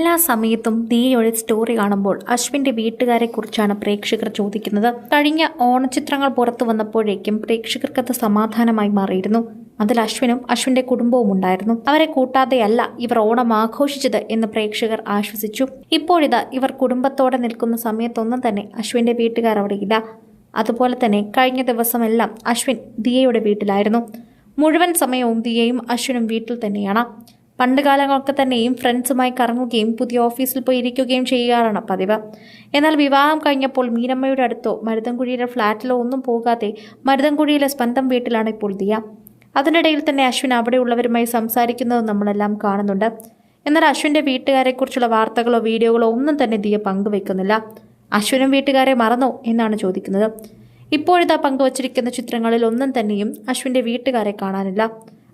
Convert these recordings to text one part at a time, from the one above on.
എല്ലാ സമയത്തും ദിയയുടെ സ്റ്റോറി കാണുമ്പോൾ അശ്വിന്റെ വീട്ടുകാരെ കുറിച്ചാണ് പ്രേക്ഷകർ ചോദിക്കുന്നത്. കഴിഞ്ഞ ഓണചിത്രങ്ങൾ പുറത്തു വന്നപ്പോഴേക്കും പ്രേക്ഷകർക്കത് സമാധാനമായി മാറിയിരുന്നു. അതിൽ അശ്വിനും അശ്വിന്റെ കുടുംബവും ഉണ്ടായിരുന്നു. അവരെ കൂട്ടാതെയല്ല ഇവർ ഓണം ആഘോഷിച്ചത് എന്ന് പ്രേക്ഷകർ ആശ്വസിച്ചു. ഇപ്പോഴിതാ ഇവർ കുടുംബത്തോടെ നിൽക്കുന്ന സമയത്തൊന്നും തന്നെ അശ്വിന്റെ വീട്ടുകാർ അവിടെയില്ല അതുപോലെ തന്നെ കഴിഞ്ഞ ദിവസമെല്ലാം അശ്വിൻ ദിയയുടെ വീട്ടിലായിരുന്നു. മുഴുവൻ സമയവും ദിയയും അശ്വിനും വീട്ടിൽ തന്നെയാണ്. പണ്ട് കാലങ്ങളൊക്കെ തന്നെയും ഫ്രണ്ട്സുമായി കറങ്ങുകയും പുതിയ ഓഫീസിൽ പോയി ഇരിക്കുകയും ചെയ്യാറാണ് പതിവ്. എന്നാൽ വിവാഹം കഴിഞ്ഞപ്പോൾ മീനമ്മയുടെ അടുത്തോ മരുതൻകുഴിയിലെ ഫ്ലാറ്റിലോ ഒന്നും പോകാതെ മരുതൻകുഴിയിലെ സ്വന്തം വീട്ടിലാണ് ഇപ്പോൾ ദിയ. അതിനിടയിൽ തന്നെ അശ്വിൻ അവിടെയുള്ളവരുമായി സംസാരിക്കുന്നത് നമ്മളെല്ലാം കാണുന്നുണ്ട്. എന്നാൽ അശ്വിന്റെ വീട്ടുകാരെക്കുറിച്ചുള്ള വാർത്തകളോ വീഡിയോകളോ ഒന്നും തന്നെ ദിയ പങ്കുവെക്കുന്നില്ല. അശ്വിനും വീട്ടുകാരെ മറന്നോ എന്നാണ് ചോദിക്കുന്നത്. ഇപ്പോഴിതാ പങ്കുവച്ചിരിക്കുന്ന ചിത്രങ്ങളിൽ ഒന്നും തന്നെയും അശ്വിന്റെ വീട്ടുകാരെ കാണാനില്ല.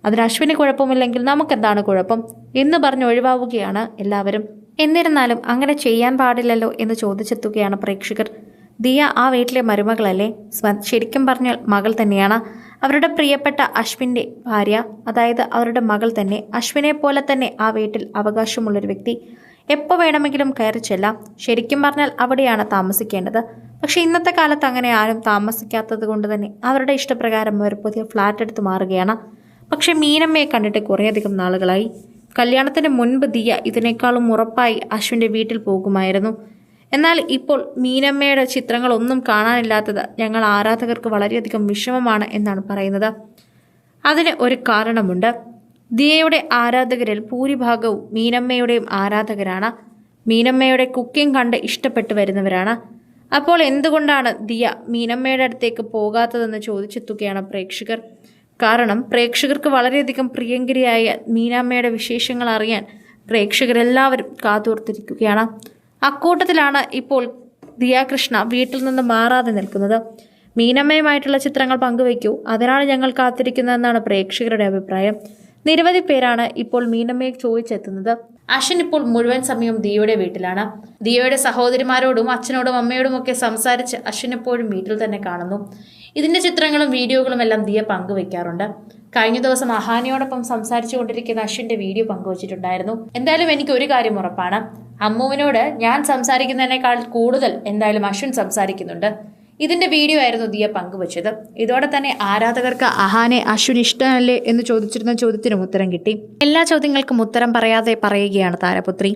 അതിന് അശ്വിന് കുഴപ്പമില്ലെങ്കിൽ നമുക്കെന്താണ് കുഴപ്പം? എന്ന് പറഞ്ഞ് ഒഴിവാവുകയാണ് എല്ലാവരും. എന്നിരുന്നാലും അങ്ങനെ ചെയ്യാൻ പാടില്ലല്ലോ എന്ന് ചോദിച്ചെത്തുകയാണ് പ്രേക്ഷകർ. ദിയ ആ വീട്ടിലെ മരുമകളല്ലേ? ശരിക്കും പറഞ്ഞാൽ മകൾ തന്നെയാണ്. അവരുടെ പ്രിയപ്പെട്ട അശ്വിന്റെ ഭാര്യ അതായത് അവരുടെ മകൾ തന്നെ അശ്വിനെ പോലെ തന്നെ ആ വീട്ടിൽ അവകാശമുള്ളൊരു വ്യക്തി. എപ്പോൾ വേണമെങ്കിലും കയറി ചെല്ലാം. ശരിക്കും പറഞ്ഞാൽ അവിടെയാണ് താമസിക്കേണ്ടത്. പക്ഷേ ഇന്നത്തെ കാലത്ത് അങ്ങനെ ആരും താമസിക്കാത്തത് കൊണ്ട് തന്നെ അവരുടെ ഇഷ്ടപ്രകാരം അവർ പുതിയ ഫ്ലാറ്റ് എടുത്ത് മാറുകയാണ്. പക്ഷേ മീനമ്മയെ കണ്ടിട്ട് കുറേയധികം നാളുകളായി. കല്യാണത്തിന് മുൻപ് ദിയ ഇതിനേക്കാളും ഉറപ്പായി അശ്വിന്റെ വീട്ടിൽ പോകുമായിരുന്നു. എന്നാൽ ഇപ്പോൾ മീനമ്മയുടെ ചിത്രങ്ങളൊന്നും കാണാനില്ലാത്തത് ഞങ്ങൾ ആരാധകർക്ക് വളരെയധികം വിഷമമാണ് എന്നാണ് പറയുന്നത്. അതിന് ഒരു കാരണമുണ്ട്. ദിയയുടെ ആരാധകരിൽ ഭൂരിഭാഗവും മീനമ്മയുടെയും ആരാധകരാണ്. മീനമ്മയുടെ കുക്കിംഗ് കണ്ട് ഇഷ്ടപ്പെട്ടു വരുന്നവരാണ്. അപ്പോൾ എന്തുകൊണ്ടാണ് ദിയ മീനമ്മയുടെ അടുത്തേക്ക് പോകാത്തതെന്ന് ചോദിച്ചെത്തുകയാണ് പ്രേക്ഷകർ. കാരണം പ്രേക്ഷകർക്ക് വളരെയധികം പ്രിയങ്കരിയായ മീനാമ്മയുടെ വിശേഷങ്ങൾ അറിയാൻ പ്രേക്ഷകരെല്ലാവരും കാതോർത്തിരിക്കുകയാണ്. അക്കൂട്ടത്തിലാണ് ഇപ്പോൾ ദിയാകൃഷ്ണ വീട്ടിൽ നിന്ന് മാറാതെ നിൽക്കുന്നത്. മീനമ്മയുമായിട്ടുള്ള ചിത്രങ്ങൾ പങ്കുവയ്ക്കൂ. അതിനാണ് ഞങ്ങൾ കാത്തിരിക്കുന്നതെന്നാണ് പ്രേക്ഷകരുടെ അഭിപ്രായം. നിരവധി പേരാണ് ഇപ്പോൾ മീനമ്മയെ ചോദിച്ചെത്തുന്നത്. അശ്വൻ ഇപ്പോൾ മുഴുവൻ സമയം ദിയയുടെ വീട്ടിലാണ്. ദിയയുടെ സഹോദരിമാരോടും അച്ഛനോടും അമ്മയോടും ഒക്കെ സംസാരിച്ച് അശ്വൻ എപ്പോഴും വീട്ടിൽ തന്നെ കാണുന്നു. ഇതിന്റെ ചിത്രങ്ങളും വീഡിയോകളും എല്ലാം ദിയ പങ്കുവെക്കാറുണ്ട്. കഴിഞ്ഞ ദിവസം അഹാനിയോടൊപ്പം സംസാരിച്ചു കൊണ്ടിരിക്കുന്ന അശ്വിന്റെ വീഡിയോ പങ്കുവച്ചിട്ടുണ്ടായിരുന്നു. എന്തായാലും എനിക്ക് ഒരു കാര്യം ഉറപ്പാണ്. അമ്മുവിനോട് ഞാൻ സംസാരിക്കുന്നതിനേക്കാൾ കൂടുതൽ എന്തായാലും അശ്വിൻ സംസാരിക്കുന്നുണ്ട്. ഇതിന്റെ വീഡിയോ ആയിരുന്നു ദിയ പങ്കുവച്ചത്. ഇതോടെ തന്നെ ആരാധകർക്ക് അഹാനെ അശ്വിൻ ഇഷ്ടമല്ലേ എന്ന് ചോദിച്ചിരുന്ന ചോദ്യത്തിനും ഉത്തരം കിട്ടി. എല്ലാ ചോദ്യങ്ങൾക്കും ഉത്തരം പറയാതെ പറയുകയാണ് താരപുത്രി.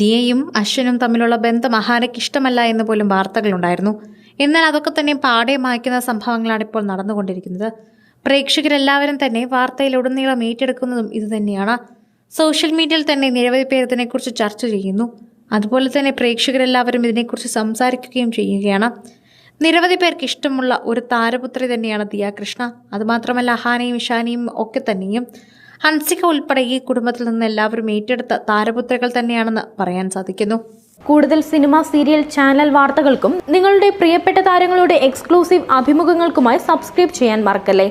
ദിയയും അശ്വിനും തമ്മിലുള്ള ബന്ധം അഹാനയ്ക്ക് ഇഷ്ടമല്ല എന്ന് പോലും വാർത്തകളുണ്ടായിരുന്നു. എന്നാൽ അതൊക്കെ തന്നെ പാടെ മായ്ക്കുന്ന സംഭവങ്ങളാണ് ഇപ്പോൾ നടന്നുകൊണ്ടിരിക്കുന്നത്. പ്രേക്ഷകരെല്ലാവരും തന്നെ വാർത്തയിലുടനീളം ഏറ്റെടുക്കുന്നതും ഇതുതന്നെയാണ് സോഷ്യൽ മീഡിയയിൽ തന്നെ നിരവധി പേർ ഇതിനെക്കുറിച്ച് ചർച്ച ചെയ്യുന്നു. അതുപോലെ തന്നെ പ്രേക്ഷകരെല്ലാവരും ഇതിനെക്കുറിച്ച് സംസാരിക്കുകയും ചെയ്യുകയാണ്. നിരവധി പേർക്ക് ഇഷ്ടമുള്ള ഒരു താരപുത്രി തന്നെയാണ് ദിയ കൃഷ്ണ അതുമാത്രമല്ല ഹാനയും ഇഷാനിയും ഒക്കെ തന്നെയും ഹൻസിക ഉൾപ്പെടെ ഈ കുടുംബത്തിൽ നിന്ന് എല്ലാവരും ഏറ്റെടുത്ത താരപുത്രികൾ തന്നെയാണെന്ന് പറയാൻ സാധിക്കുന്നു. കൂടുതൽ സിനിമ സീരിയൽ ചാനൽ വാർത്തകൾക്കും നിങ്ങളുടെ പ്രിയപ്പെട്ട താരങ്ങളുടെ എക്സ്ക്ലൂസീവ് അഭിമുഖങ്ങൾക്കുമായി സബ്സ്ക്രൈബ് ചെയ്യാൻ മറക്കല്ലേ?